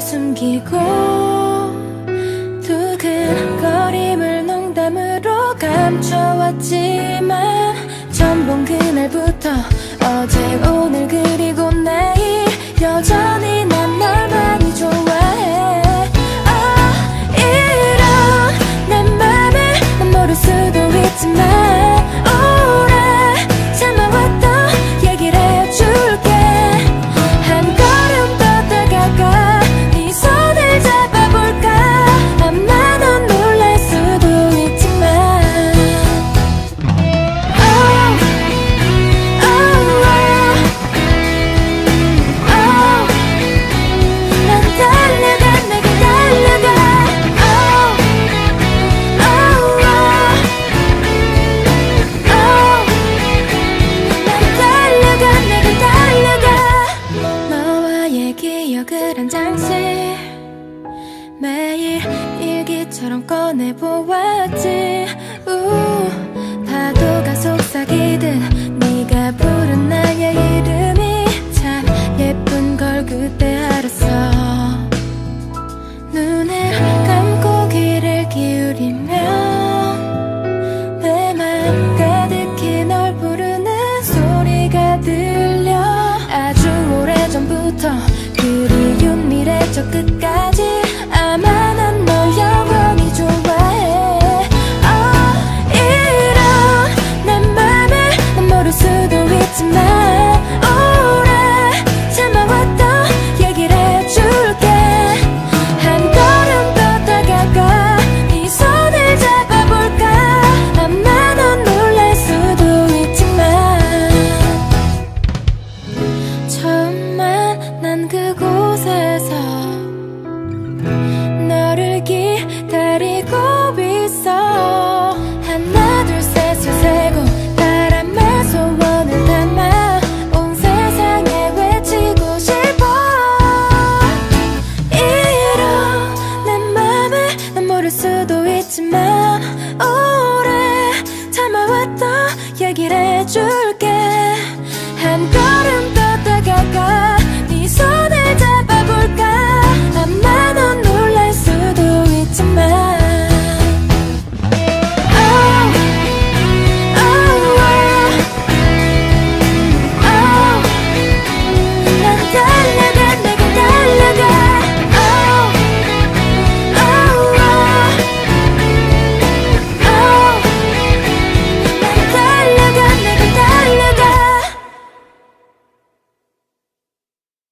숨기고 두근거림을 농담으로 감춰왔지만 전본 그날부터 어제 오늘 그 얘기처럼 꺼내보았지. It's my